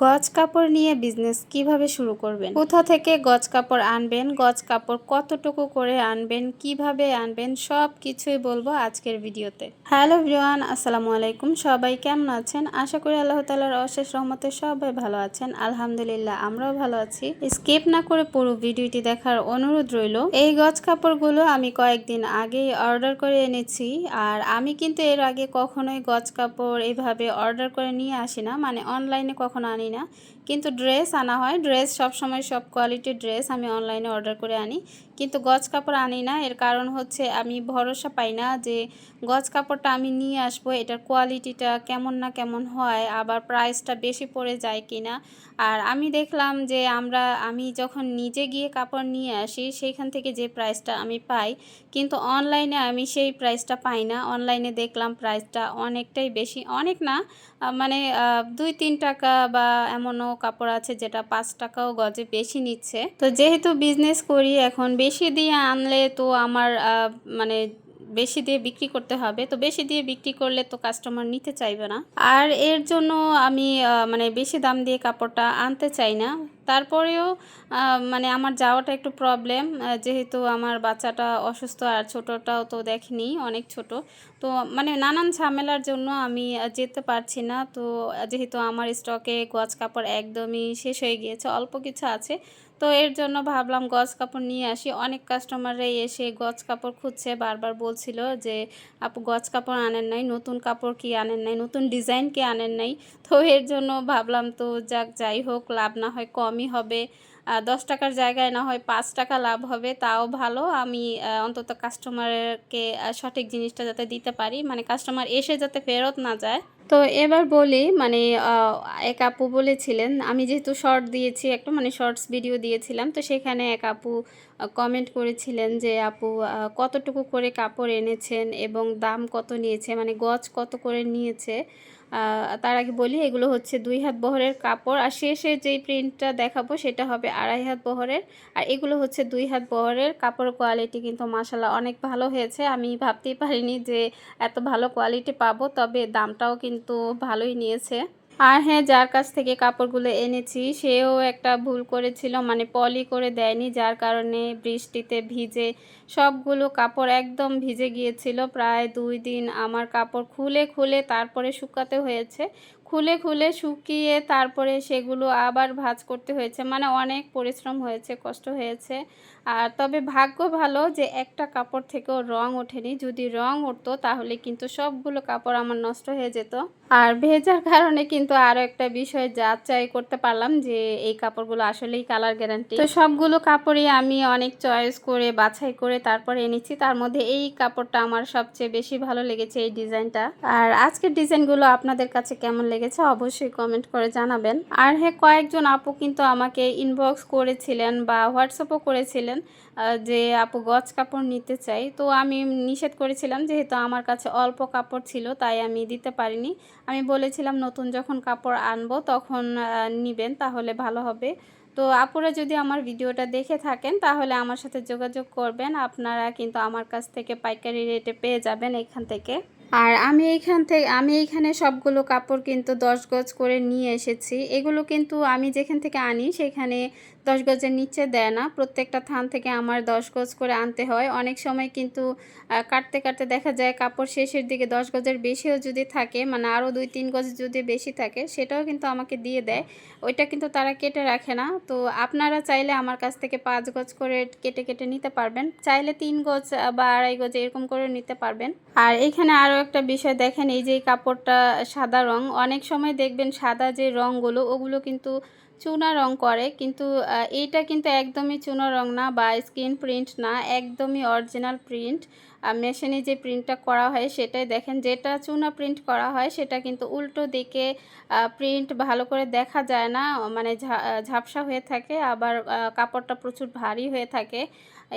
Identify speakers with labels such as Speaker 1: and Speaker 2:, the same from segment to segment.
Speaker 1: গজ কাপড় নিয়ে বিজনেস কীভাবে শুরু করবেন? কোথা থেকে গজ কাপড় আনবেন? গজ কাপড় কতটুকু করে আনবেন? কীভাবে আনবেন? সব কিছুই বলব আজকের ভিডিওতে। হ্যালো ভিওয়ান আসসালামু আলাইকুম। সবাই কেমন আছেন? আশা করি আল্লাহ তালার অশেষ রহমতে সবাই ভালো আছেন। আলহামদুলিল্লাহ, আমরাও ভালো আছি। স্কিপ না করে পুরো ভিডিওটি দেখার অনুরোধ রইল। এই গজ কাপড়গুলো আমি কয়েকদিন আগেই অর্ডার করে এনেছি। আর আমি কিন্তু এর আগে কখনোই গজ কাপড় এভাবে অর্ডার করে নিয়ে আসি না। মানে অনলাইনে কখনো আনি না। কিন্তু ড্রেস আনা হয়। ড্রেস সব সময় সব কোয়ালিটির ড্রেস আমি অনলাইনে অর্ডার করে আনি। কিন্তু গজ কাপড় আনি না। এর কারণ হচ্ছে আমি ভরসা পাই না যে গজ কাপড়টা আমি নিয়ে আসব, এটার কোয়ালিটিটা কেমন না কেমন হয়, আবার প্রাইসটা বেশি পড়ে যায় কি না আর আমি দেখলাম যে আমরা, আমি যখন নিজে গিয়ে কাপড় নিয়ে আসি, সেইখান থেকে যে প্রাইসটা আমি পাই, কিন্তু অনলাইনে আমি সেই প্রাইসটা পাই না। অনলাইনে দেখলাম প্রাইসটা অনেকটাই বেশি, অনেক না মানে দুই তিন টাকা বা এমনও কাপড় আছে যেটা পাঁচ টাকাও গজে বেশি নিচ্ছে। তো যেহেতু বিজনেস করি, এখন বেশি দিয়ে আনলে তো আমার মানে বেশি দিয়ে বিক্রি করতে হবে। তো বেশি দিয়ে বিক্রি করলে তো কাস্টমার নিতে চাইবে না। আর এর জন্য আমি মানে বেশি দাম দিয়ে কাপড়টা আনতে চাই না। তারপরেও মানে আমার যাওয়াটা একটু প্রবলেম যেহেতু আমার বাচ্চাটা অসুস্থ আর ছোটোটাও তো দেখেনি, অনেক ছোট। তো মানে নানান ঝামেলার জন্য আমি যেতে পারছি না। তো যেহেতু আমার স্টকে গজ কাপড় একদমই শেষ হয়ে গিয়েছে, অল্প কিছু আছে। তো এর জন্য ভাবলাম গজ কাপড় নিয়ে আসি। অনেক কাস্টমাররাই এসে গজ কাপড় খুঁজছে, বারবার বলছিল যে, আপু গছ কাপড় আনেন নাই, নতুন কাপড় কি আনেন নাই, নতুন ডিজাইন কি আনেন নাই? তো এর জন্য ভাবলাম তো যাক, যাই হোক, লাভ না হয় কমই হবে। দশ টাকার জায়গায় না হয় পাঁচ টাকা লাভ হবে, তাও ভালো। আমি অন্তত কাস্টমারকে সঠিক জিনিসটা যাতে দিতে পারি মানে কাস্টমার এসে যাতে ফেরত না যায়। তো এবার বলি মানে এক আপু বলেছিলেন, আমি যেহেতু শর্ট দিয়েছি, একটা মানে শর্টস ভিডিও দিয়েছিলাম, তো সেখানে এক আপু কমেন্ট করেছিলেন যে, আপু কতটুকু করে কাপড় এনেছেন এবং দাম কত নিয়েছে মানে গজ কত করে নিয়েছে? তার আগে বলি, এগুলো হচ্ছে দুই হাত বহরের কাপড়। আর শেষে যেই প্রিন্টটা দেখাবো, সেটা হবে আড়াই হাত বহরের। আর এগুলো হচ্ছে দুই হাত বহরের কাপড় কোয়ালিটি কিন্তু মাসাল্লাহ অনেক ভালো হয়েছে। আমি ভাবতেই পারিনি যে এত ভালো কোয়ালিটি পাবো, তবে দামটাও কিন্তু ভালোই নিয়েছে। আর হ্যাঁ যার কাছ থেকে কাপড়গুলো এনেছি, সেও একটা ভুল করেছিল মানে পলি করে দেয়নি, যার কারণে বৃষ্টিতে ভিজে সবগুলো কাপড় একদম ভিজে গিয়েছিল। প্রায় দুই দিন আমার কাপড় খুলে খুলে তারপরে শুকাতে হয়েছে। খুলে খুলে শুকিয়ে তারপরে সেগুলো আবার ভাজ করতে হয়েছে মানে অনেক পরিশ্রম হয়েছে, কষ্ট হয়েছে। আর তবে ভাগ্য ভালো যে একটা কাপড় থেকেও রং ওঠেনি। যদি রং উঠতো, তাহলে কিন্তু সবগুলো কাপড় আমার নষ্ট হয়ে যেত। আর ভেজার কারণে কিন্তু আরও একটা বিষয় যাচাই করতে পারলাম যে এই কাপড়গুলো আসলেই কালার গ্যারান্টি তো সবগুলো কাপড়ই আমি অনেক চয়েস করে, বাছাই করে তারপরে এনেছি। তার মধ্যে এই কাপড়টা আমার সবচেয়ে বেশি ভালো লেগেছে এই ডিজাইনটা। আর আজকের ডিজাইনগুলো আপনাদের কাছে কেমন লেগেছে অবশ্যই কমেন্ট করে জানাবেন। আর হ্যাঁ কয়েকজন আপু কিন্তু আমাকে ইনবক্স করেছিলেন বা হোয়াটসঅ্যাপও করেছিলেন যে আপু গজ কাপড় নিতে চাই। তো আমি নিষেধ করেছিলাম, যেহেতু আমার কাছে অল্প কাপড় ছিল, তাই আমি দিতে পারিনি। আমি বলেছিলাম, নতুন যখন কাপড় আনব, তখন নিবেন, তাহলে ভালো হবে। তো আপুরা যদি আমার ভিডিওটা দেখে থাকেন, তাহলে আমার সাথে যোগাযোগ করবেন। আপনারা কিন্তু আমার কাছ থেকে পাইকারি রেটে পেয়ে যাবেন এখান থেকে। আর আমি এইখান থেকে আমি এইখানে সবগুলো কাপড় কিন্তু দশ গজ করে নিয়ে এসেছি। এগুলো কিন্তু আমি যেখান থেকে আনি, সেখানে দশ গজের নিচে দেয় না। প্রত্যেকটা থান থেকে আমার দশ গজ করে আনতে হয়। অনেক সময় কিন্তু কাটতে কাটতে দেখা যায় কাপড় শেষের দিকে দশ গজের বেশিও যদি থাকে মানে আরও দুই তিন গজ যদি বেশি থাকে, সেটাও কিন্তু আমাকে দিয়ে দেয়। ওইটা কিন্তু তারা কেটে রাখে না। তো আপনারা চাইলে আমার কাছ থেকে পাঁচ গজ করে কেটে কেটে নিতে পারবেন। চাইলে তিন গজ বা আড়াই গজ এরকম করে নিতে পারবেন। আর এখানে আরও একটা বিষয় দেখেন, এই যে কাপড়টা সাদা রং, অনেক সময় দেখবেন সাদা যে রঙগুলো ওগুলো কিন্তু চুনা রং করে, কিন্তু এইটা কিন্তু একদমই চুনা রং না বা স্ক্রিন প্রিন্ট না, একদমই অরিজিনাল প্রিন্ট মেশিনে যে প্রিন্টটা করা হয় সেটাই দেখেন, যেটা চুনা প্রিন্ট করা হয় সেটা কিন্তু উল্টো দিকে প্রিন্ট ভালো করে দেখা যায় না মানে ঝাপসা হয়ে থাকে, আবার কাপড়টা প্রচুর ভারী হয়ে থাকে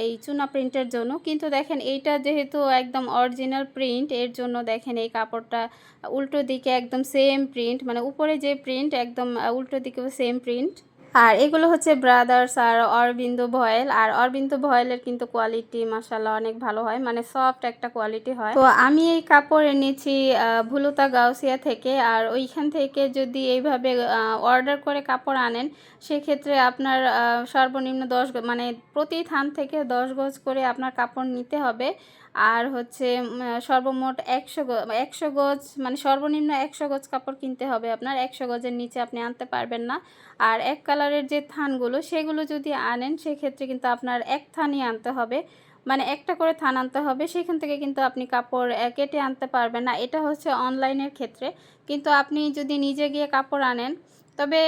Speaker 1: এই চুনা প্রিন্টের জন্য। কিন্তু দেখেন এইটা যেহেতু একদম অরিজিনাল প্রিন্ট এর জন্য দেখেন এই কাপড়টা উল্টো দিকে একদম সেম প্রিন্ট মানে উপরে যে প্রিন্ট একদম উল্টো দিকেও সেম প্রিন্ট আর এগুলো হচ্ছে ব্রাদার্স আর অরবিন্দ ভয়েল। আর অরবিন্দ ভয়েলের কিন্তু কোয়ালিটি মাসাল্লাহ অনেক ভালো হয়। মানে সফট একটা কোয়ালিটি হয়। তো আমি এই কাপড় এনেছি ভুলুতা গাউসিয়া থেকে। আর ওইখান থেকে যদি এইভাবে অর্ডার করে কাপড় আনেন, সেক্ষেত্রে আপনার সর্বনিম্ন দশ মানে প্রতি থান থেকে দশ গজ করে আপনার কাপড় নিতে হবে। আর হচ্ছে সর্বমোট একশো একশো গজ মানে সর্বনিম্ন একশো গজ কাপড় কিনতে হবে আপনার। একশো গজের নিচে আপনি আনতে পারবেন না। আর এক কালারের যে থানগুলো, সেগুলো যদি আনেন, সেক্ষেত্রে কিন্তু আপনার এক থানই আনতে হবে। মানে একটা করে থান আনতে হবে, সেখান থেকে কিন্তু আপনি কাপড় কেটে আনতে পারবেন না। এটা হচ্ছে অনলাইনের ক্ষেত্রে। কিন্তু আপনি যদি নিজে গিয়ে কাপড় আনেন তবে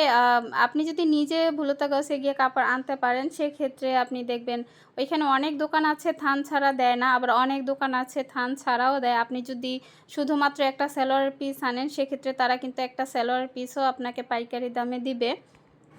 Speaker 1: আপনি যদি নিজে ভুলতা গাছে গিয়ে কাপড় আনতে পারেন, সেক্ষেত্রে আপনি দেখবেন ওইখানে অনেক দোকান আছে, থান ছাড়া দেয় না, আবার অনেক দোকান আছে, থান ছাড়াও দেয়। আপনি যদি শুধুমাত্র একটা সেলোয়ার পিস আনেন, সেক্ষেত্রে তারা কিন্তু একটা সেলোয়ার পিসও আপনাকে পাইকারি দামে দিবে।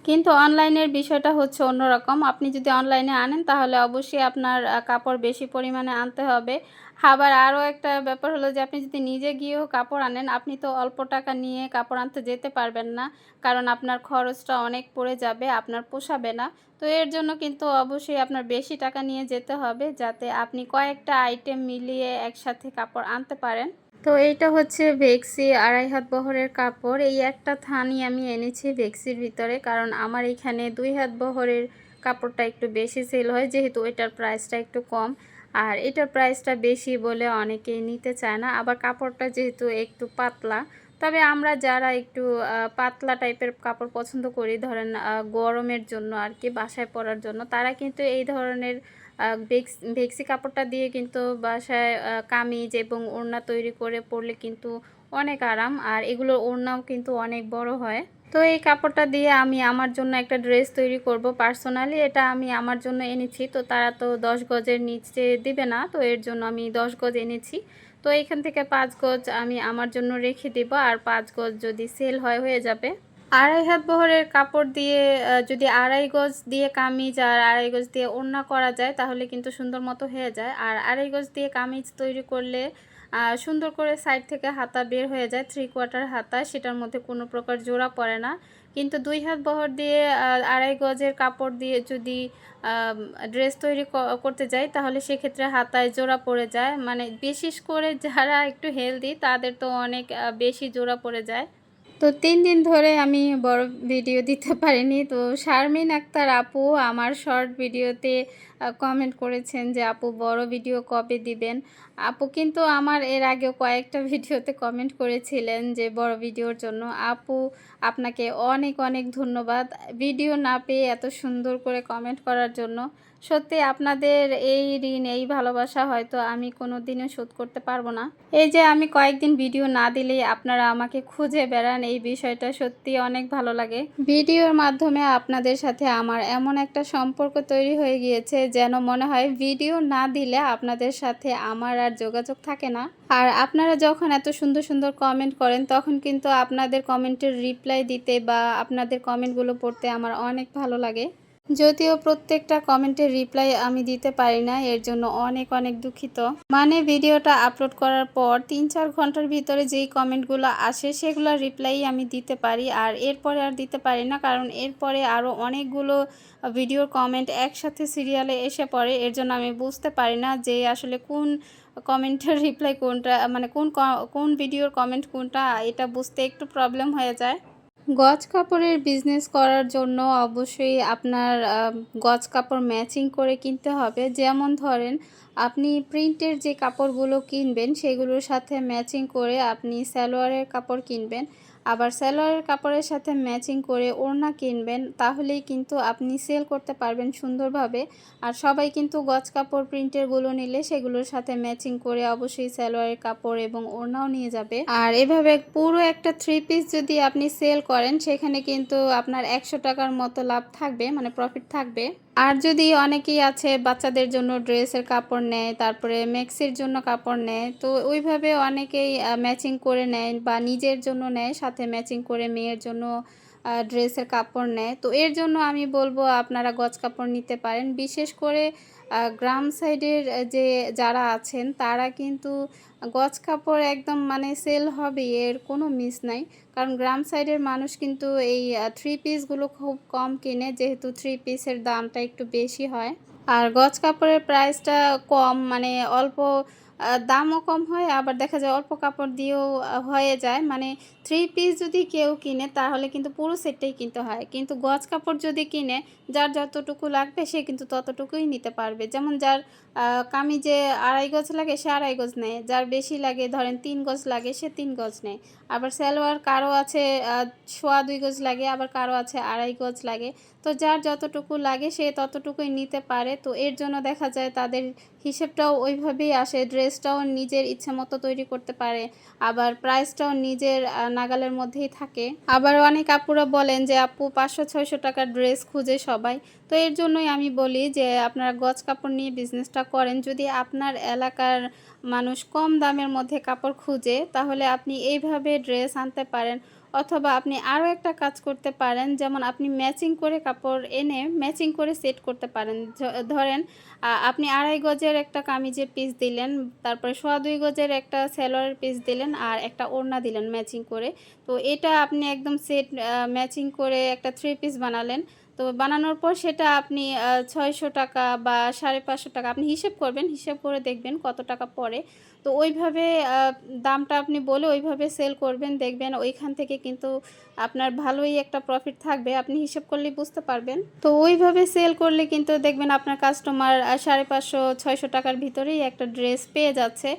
Speaker 1: কিন্তু অনলাইনের বিষয়টা হচ্ছে অন্যরকম। আপনি যদি অনলাইনে আনেন, তাহলে অবশ্যই আপনার কাপড় বেশি পরিমাণে আনতে হবে। আবার আরও একটা ব্যাপার হলো যে, আপনি যদি নিজে গিয়েও কাপড় আনেন, আপনি তো অল্প টাকা নিয়ে কাপড় আনতে যেতে পারবেন না। কারণ আপনার খরচটা অনেক পড়ে যাবে, আপনার পোষাবে না। তো এর জন্য কিন্তু অবশ্যই আপনার বেশি টাকা নিয়ে যেতে হবে, যাতে আপনি কয়েকটা আইটেম মিলিয়ে একসাথে কাপড় আনতে পারেন। তো এইটা হচ্ছে ভেক্সি আড়াই হাত বহরের কাপড়। এই একটা থানই আমি এনেছি ভেক্সির ভিতরে, কারণ আমার এখানে দুই হাত বহরের কাপড়টা একটু বেশি সেল হয়, যেহেতু এটার প্রাইসটা একটু কম। আর এটার প্রাইসটা বেশি বলে অনেকেই নিতে চায় না। আবার কাপড়টা যেহেতু একটু পাতলা, তবে আমরা যারা একটু পাতলা টাইপের কাপড় পছন্দ করি, ধরেন গরমের জন্য আর কি, বাসায় পরার জন্য, তারা কিন্তু এই ধরনের ভেক্সি কাপড়টা দিয়ে কিন্তু বাসায় কামিজ এবং ওড়না তৈরি করে পরলে কিন্তু অনেক আরাম। আর এগুলোর ওড়নাও কিন্তু অনেক বড় হয়। তো এই কাপড়টা দিয়ে আমি আমার জন্য একটা ড্রেস তৈরি করব পার্সোনালি। এটা আমি আমার জন্য এনেছি। তো তারা তো দশ গজের নিচে দিবে না। তো এর জন্য আমি দশ গজ এনেছি। তো এখান থেকে পাঁচ গজ আমি আমার জন্য রেখে দিব। আর পাঁচ গজ যদি সেল হয়, হয়ে যাবে। আড়াই হাত বহরের কাপড় দিয়ে যদি আড়াই গজ দিয়ে কামিজ আর আড়াই গজ দিয়ে ওড়না করা যায়, তাহলে কিন্তু সুন্দর মতো হয়ে যায়। আর আড়াই গজ দিয়ে কামিজ তৈরি করলে সুন্দর করে সাইড থেকে হাতা বের হয়ে যায় থ্রি কোয়ার্টার হাতা, সেটার মধ্যে কোনো প্রকার জোড়া পড়ে না। কিন্তু দুই হাত বহর দিয়ে আড়াই গজের কাপড় দিয়ে যদি ড্রেস তৈরি করতে যাই, তাহলে সেক্ষেত্রে হাতায় জোড়া পড়ে যায়। মানে বিশেষ করে যারা একটু হেলদি তাদের তো অনেক বেশি জোড়া পড়ে যায়। তো তিন দিন ধরে আমি বড় ভিডিও দিতে পারিনি। তো শারমিন আক্তার আপু আমার শর্ট ভিডিওতে কমেন্ট করেছেন যে, আপু, বড় ভিডিও কবে দিবেন? আপু কিন্তু আমার এর আগেও কয়েকটা ভিডিওতে কমেন্ট করেছিলেন যে, বড় ভিডিওর জন্য। আপু আপনাকে অনেক অনেক ধন্যবাদ। ভিডিও না পেয়ে এত সুন্দর করে কমেন্ট করার জন্য। সত্যি আপনাদের এই ঋণ, এই ভালোবাসা হয়তো আমি কোনো দিনও শোধ করতে পারব না। এই যে আমি কয়েকদিন ভিডিও না দিলেই আপনারা আমাকে খুঁজে বেড়ান, এই বিষয়টা সত্যি অনেক ভালো লাগে। ভিডিওর মাধ্যমে আপনাদের সাথে আমার এমন একটা সম্পর্ক তৈরি হয়ে গিয়েছে যেন মনে হয় ভিডিও না দিলে আপনাদের সাথে আমার আর যোগাযোগ থাকে না। আর আপনারা যখন এত সুন্দর সুন্দর কমেন্ট করেন, তখন কিন্তু আপনাদের কমেন্টের রিপ্লাই দিতে বা আপনাদের কমেন্টগুলো পড়তে আমার অনেক ভালো লাগে। যদিও প্রত্যেকটা কমেন্টের রিপ্লাই আমি দিতে পারি না, এর জন্য অনেক অনেক দুঃখিত। মানে ভিডিওটা আপলোড করার পর তিন চার ঘণ্টার ভিতরে যেই কমেন্টগুলো আসে সেগুলোর রিপ্লাই আমি দিতে পারি আর এরপরে আর দিতে পারি না, কারণ এরপরে আরও অনেকগুলো ভিডিওর কমেন্ট একসাথে সিরিয়ালে এসে পড়ে, এর জন্য আমি বুঝতে পারি না যে আসলে কোন কমেন্টের রিপ্লাই কোনটা মানে কোন কোন ভিডিওর কমেন্ট কোনটা, এটা বুঝতে একটু প্রবলেম হয়ে যায়। গজ কাপড়ের বিজনেস করার জন্য অবশ্যই আপনার গজ কাপড় ম্যাচিং করে কিনতে হবে। যেমন ধরেন, আপনি প্রিন্টের যে কাপড়গুলো কিনবেন, সেগুলোর সাথে ম্যাচিং করে আপনি সালোয়ারের কাপড় কিনবেন। আবার সালোয়ারের কাপড়ের সাথে ম্যাচিং করে ওড়না কিনবেন, তাহলেই কিন্তু আপনি সেল করতে পারবেন সুন্দরভাবে। আর সবাই কিন্তু গজ কাপড় প্রিন্টেরগুলো নিলে সেগুলোর সাথে ম্যাচিং করে অবশ্যই সালোয়ারের কাপড় এবং ওড়নাও নিয়ে যাবে। আর এভাবে পুরো একটা থ্রি পিস যদি আপনি সেল করেন, সেখানে কিন্তু আপনার একশো টাকার মতো লাভ থাকবে মানে প্রফিট থাকবে। আর যদি অনেকেই আছে বাচ্চাদের জন্য ড্রেসের কাপড় নেয়, তারপরে ম্যাক্সির জন্য কাপড় নেয়, তো ওইভাবে অনেকেই ম্যাচিং করে নেয় বা নিজের জন্য নেয়, সাথে ম্যাচিং করে মেয়ের জন্য ড্রেসের কাপড় নেয়। তো এর জন্য আমি বলব আপনারা গজ কাপড় নিতে পারেন। বিশেষ করে গ্রাম সাইডের যে যারা আছেন, তারা কিন্তু গজ কাপড় একদম মানে সেল হবে, এর কোনো মিস নাই। কারণ গ্রাম সাইডের মানুষ কিন্তু এই থ্রি পিসগুলো খুব কম কিনে, যেহেতু থ্রি পিসের দামটা একটু বেশি হয়। আর গজ কাপড়ের প্রাইসটা কম মানে অল্প দামও কম হয়, আবার দেখা যায় অল্প কাপড় দিয়েও হয়ে যায়। মানে থ্রি পিস যদি কেউ কিনে, তাহলে কিন্তু পুরো সেটটাই কিনতে হয়। কিন্তু গজ কাপড় যদি কিনে, যার যতটুকু লাগবে, সে কিন্তু ততটুকুই নিতে পারবে। যেমন যার কামিজে আড়াই গজ লাগে, সে আড়াই গজ নেয়। যার বেশি লাগে, ধরেন তিন গজ লাগে, সে তিন গজ নেয়। আবার সালোয়ার কারও আছে সোয়া দুই গজ লাগে, আবার কারও আছে আড়াই গজ লাগে। তো যার যতটুকু লাগে সে ততটুকুই নিতে পারে। তো এর জন্য দেখা যায় তাদের হিসেবটাও ওইভাবেই আসে, ড্রেসটাও নিজের ইচ্ছে মতো তৈরি করতে পারে, আবার প্রাইসটাও নিজের নাগালের মধ্যেই থাকে। আবার অনেক আপুরা বলেন যে, আপু, পাঁচশো, ছয়শো টাকার ড্রেস খুঁজে সবাই। তো এর জন্যই আমি বলি যে আপনারা গজ কাপড় নিয়ে বিজনেসটা করেন। যদি আপনার এলাকার মানুষ কম দামের মধ্যে কাপড় খুঁজে, তাহলে আপনি এইভাবে ড্রেস আনতে পারেন। অথবা আপনি আরও একটা কাজ করতে পারেন, যেমন আপনি ম্যাচিং করে কাপড় এনে ম্যাচিং করে সেট করতে পারেন। ধরেন আপনি আড়াই গজের একটা কামিজের পিস দিলেন, তারপরে সোয়া দুই গজের একটা সেলোয়ারের পিস দিলেন আর একটা ওড়না দিলেন ম্যাচিং করে। তো এটা আপনি একদম সেট ম্যাচিং করে একটা থ্রি পিস বানালেন। তো বানানোর পর সেটা আপনি ছয়শো টাকা বা সাড়ে পাঁচশো টাকা আপনি হিসেব করবেন, হিসেব করে দেখবেন কত টাকা পড়ে। তো ওইভাবে দামটা আপনি বলে ওইভাবে সেল করবেন, দেখবেন ওইখান থেকে কিন্তু আপনার ভালোই একটা প্রফিট থাকবে, আপনি হিসেব করলে বুঝতে পারবেন। তো ওইভাবে সেল করলে কিন্তু দেখবেন আপনার কাস্টমার সাড়ে পাঁচশো, ছয়শো টাকার ভিতরেই একটা ড্রেস পেয়ে যাচ্ছে,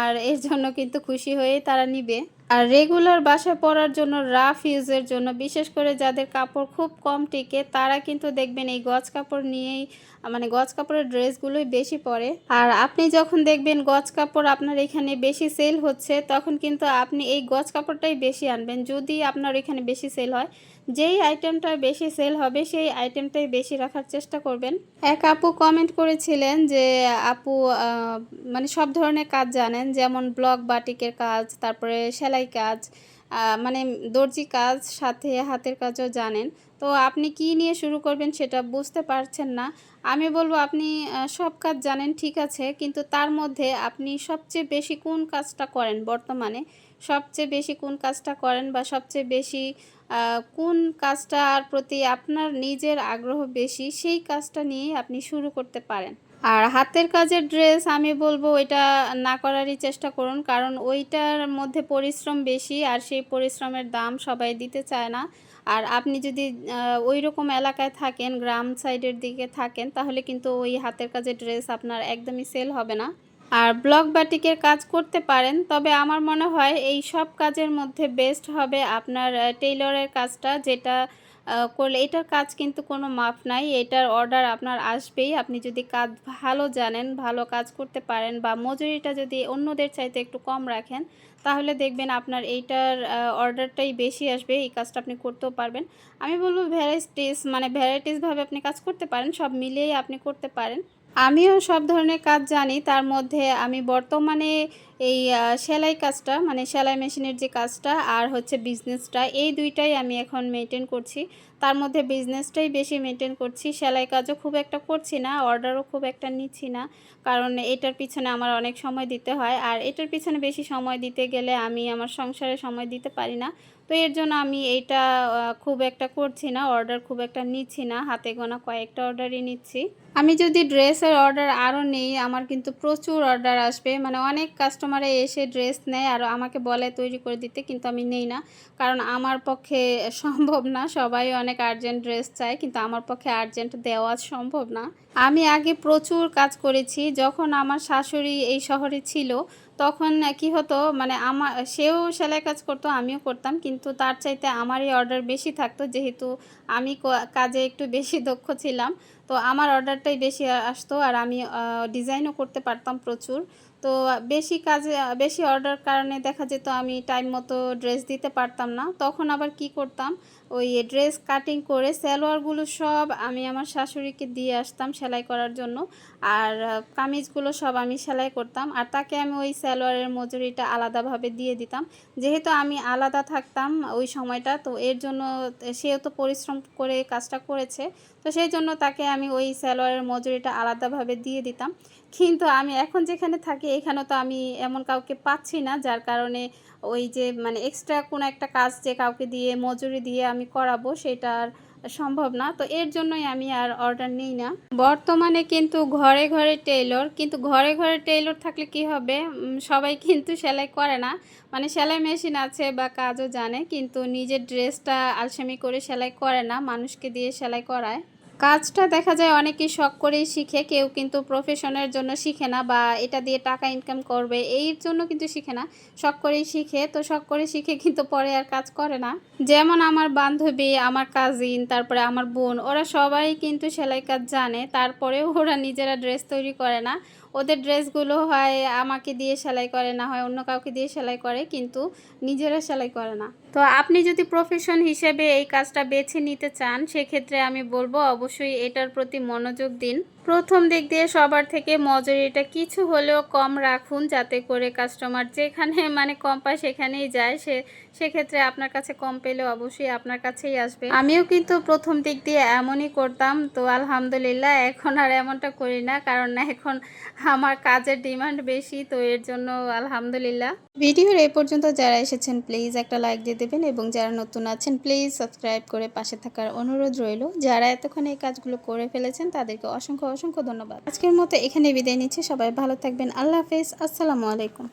Speaker 1: আর এর জন্য কিন্তু খুশি হয়েই তারা নিবে। আর রেগুলার বাসায় পরার জন্য রাফ ইউজের জন্য, বিশেষ করে যাদের কাপড় খুব কম টিকে, তারা কিন্তু দেখবেন এই গজ কাপড় নিয়েই মানে গজ কাপড়ের ড্রেসগুলোই বেশি পরে। আর আপনি যখন দেখবেন গজ কাপড় আপনার এখানে বেশি সেল হচ্ছে, তখন কিন্তু আপনি এই গজ কাপড়টাই বেশি আনবেন। যদি আপনার এখানে বেশি সেল হয় যেই আইটেমটা বেশি সেল হবে, সেই আইটেমটাই বেশি রাখার চেষ্টা করবেন। এক আপু কমেন্ট করেছিলেন যে, আপু মানে সব ধরনের কাজ জানেন, যেমন ব্লক বাটিকের কাজ, তারপরে সেলাই কাজ মানে দর্জি কাজ, সাথে হাতের কাজও জানেন। তো আপনি কি নিয়ে শুরু করবেন সেটা বুঝতে পারছেন না। আমি বলব আপনি সব কাজ জানেন, ঠিক আছে, কিন্তু তার মধ্যে আপনি সবচেয়ে বেশি কোন কাজটা করেন বর্তমানে? সবচেয়ে বেশি কোন কাজটা করেন বা সবচেয়ে বেশি কোন কাজটার প্রতি আপনার নিজের আগ্রহ বেশি সেই কাজটা নিয়ে আপনি শুরু করতে পারেন? আর হাতের কাজের ড্রেস আমি বলব ওইটা না করারই চেষ্টা করুন, কারণ ওইটার মধ্যে পরিশ্রম বেশি আর সেই পরিশ্রমের দাম সবাই দিতে চায় না। আর আপনি যদি ওই রকম এলাকায় থাকেন, গ্রাম সাইডের দিকে থাকেন, তাহলে কিন্তু ওই হাতের কাজের ড্রেস আপনার একদমই সেল হবে না। আর ব্লক বাটিকের কাজ করতে পারেন, তবে আমার মনে হয় এই সব কাজের মধ্যে বেস্ট হবে আপনার টেইলরের কাজটা যেটা করলে, এটার কাজ কিন্তু কোনো মাপ নাই, এটার অর্ডার আপনার আসবেই। আপনি যদি কাজ ভালো জানেন, ভালো কাজ করতে পারেন বা মজুরিটা যদি অন্যদের চাইতে একটু কম রাখেন তাহলে দেখবেন আপনার এইটার অর্ডারটাই বেশি আসবে, এই কাজটা আপনি করতেও পারবেন। আমি বলব ভ্যারাইটিস মানে ভ্যারাইটিসভাবে আপনি কাজ করতে পারেন, সব মিলিয়েই আপনি করতে পারেন। আমিও সব ধরনের কাজ জানি। তার মধ্যে আমি বর্তমানে এই সেলাই কাজটা মানে সেলাই মেশিনের যে কাজটা আর হচ্ছে বিজনেসটা, এই দুইটাই আমি এখন মেনটেন করছি। তার মধ্যে বিজনেসটাই বেশি মেনটেন করছি। সেলাই কাজও খুব একটা করছি না, অর্ডারও খুব একটা নিচ্ছি না। কারণ এটার পিছনে আমার অনেক সময় দিতে হয়। আর এটার পিছনে বেশি সময় দিতে গেলে আমি আমার সংসারে সময় দিতে পারি না। তো এর জন্য আমি এইটা খুব একটা করছি না অর্ডার খুব একটা নিচ্ছি না, হাতে গোনা কয়েকটা অর্ডারই নিচ্ছি। আমি যদি ড্রেসের অর্ডার আরও নেই, আমার কিন্তু প্রচুর অর্ডার আসবে মানে অনেক কাস্টমারে এসে ড্রেস নেয় আর আমাকে বলে তৈরি করে দিতে, কিন্তু আমি নেই না। কারণ আমার পক্ষে সম্ভব না, সবাই অনেক আর্জেন্ট ড্রেস চায়, কিন্তু আমার পক্ষে আর্জেন্ট দেওয়া সম্ভব না। আমি আগে প্রচুর কাজ করেছি, যখন আমার শাশুড়ি এই শহরে ছিল তখন কি হতো মানে আমার সেও সেলাই কাজ করতো, আমিও করতাম। কিন্তু তার চাইতে আমারই অর্ডার বেশি থাকতো, যেহেতু আমি কাজে একটু বেশি দক্ষ ছিলাম। তো আমার অর্ডারটাই বেশি আসতো আর আমি ডিজাইনও করতে পারতাম প্রচুর। তো বেশি কাজে, বেশি অর্ডার কারণে দেখা যেত আমি টাইম মতো ড্রেস দিতে পারতাম না। তখন আবার কি করতাম ওই ড্রেস কাটিং করে সালোয়ারগুলো সব আমি আমার শাশুড়িকে দিয়ে আসতাম সেলাই করার জন্য। আর কামিজগুলো সব আমি সেলাই করতাম। আর তাকে আমি ওই সালোয়ারের মজুরিটা আলাদাভাবে দিয়ে দিতাম। যেহেতু আমি আলাদা থাকতাম ওই সময়টা, তো এর জন্য সেও তো পরিশ্রম করে কাজটা করেছে। তো সেই জন্য তাকে আমি ওই সালোয়ারের মজুরিটা আলাদাভাবে দিয়ে দিতাম। কিন্তু আমি এখন যেখানে থাকি, এখানে তো আমি এমন কাউকে পাচ্ছি না, যার কারণে ওই যে মানে এক্সট্রা কোনো একটা কাজ যে কাউকে দিয়ে মজুরি দিয়ে আমি করাবো সেটা আর সম্ভব না। তো এর জন্যই আমি আর অর্ডার নিই না। বর্তমানে কিন্তু ঘরে ঘরে টেইলর কিন্তু ঘরে ঘরে টেইলর থাকলে কি হবে? সবাই কিন্তু সেলাই করে না। মানে সেলাই মেশিন আছে বা কাজও জানে, কিন্তু নিজের ড্রেসটা আলসেমি করে সেলাই করে না, মানুষকে দিয়ে সেলাই করায়। কাজটা দেখা যায় অনেকেই শখ করেই শিখে, কেউ কিন্তু প্রফেশনের জন্য শিখে না বা এটা দিয়ে টাকা ইনকাম করবে এর জন্য কিন্তু শিখে না। শখ করেই শিখে, তো শখ করে শিখে কিন্তু পরে আর কাজ করে না। যেমন আমার বান্ধবী, আমার কাজিন তারপরে আমার বোন, ওরা সবাই কিন্তু সেলাই কাজ জানে, তারপরেও ওরা নিজেরা ড্রেস তৈরি করে না। ওদের ড্রেসগুলো হয় আমাকে দিয়ে সেলাই করে, না হয় অন্য কাউকে দিয়ে সেলাই করে, কিন্তু নিজেরা সেলাই করে না। তো আপনি যদি প্রফেশন হিসেবে এই কাজটা বেছে নিতে চান, সেক্ষেত্রে আমি বলব অবশ্যই এটার প্রতি মনোযোগ দিন। প্রথম দিক দিয়ে সবার থেকে মজুরিটা কিছু হলেও কম রাখুন যাতে করে কাস্টমার যেখানে মানে কম পায় সেখানেই যায়। সে, সেক্ষেত্রে আপনার কাছে কম পেলে অবশ্যই আপনার কাছেই আসবে। আমিও কিন্তু প্রথম দিক দিয়ে এমনই করতাম। তো আলহামদুলিল্লাহ এখন আর এমনটা করি না। কারণ না এখন আমার কাজের ডিমান্ড বেশি। তো এর জন্য আলহামদুলিল্লাহ। ভিডিওর এই পর্যন্ত যারা এসেছেন প্লিজ একটা লাইক দিয়ে দেবেন এবং যারা নতুন আছেন প্লিজ সাবস্ক্রাইব করে পাশে থাকার অনুরোধ রইল। যারা এতক্ষণ এই কাজগুলো করে ফেলেছেন, তাদেরকে অসংখ্য অসংখ্য ধন্যবাদ। আজকের মতো এখানে বিদায় নিচ্ছি। সবাই ভালো থাকবেন। আল্লাহ হাফেজ। আসসালামু আলাইকুম।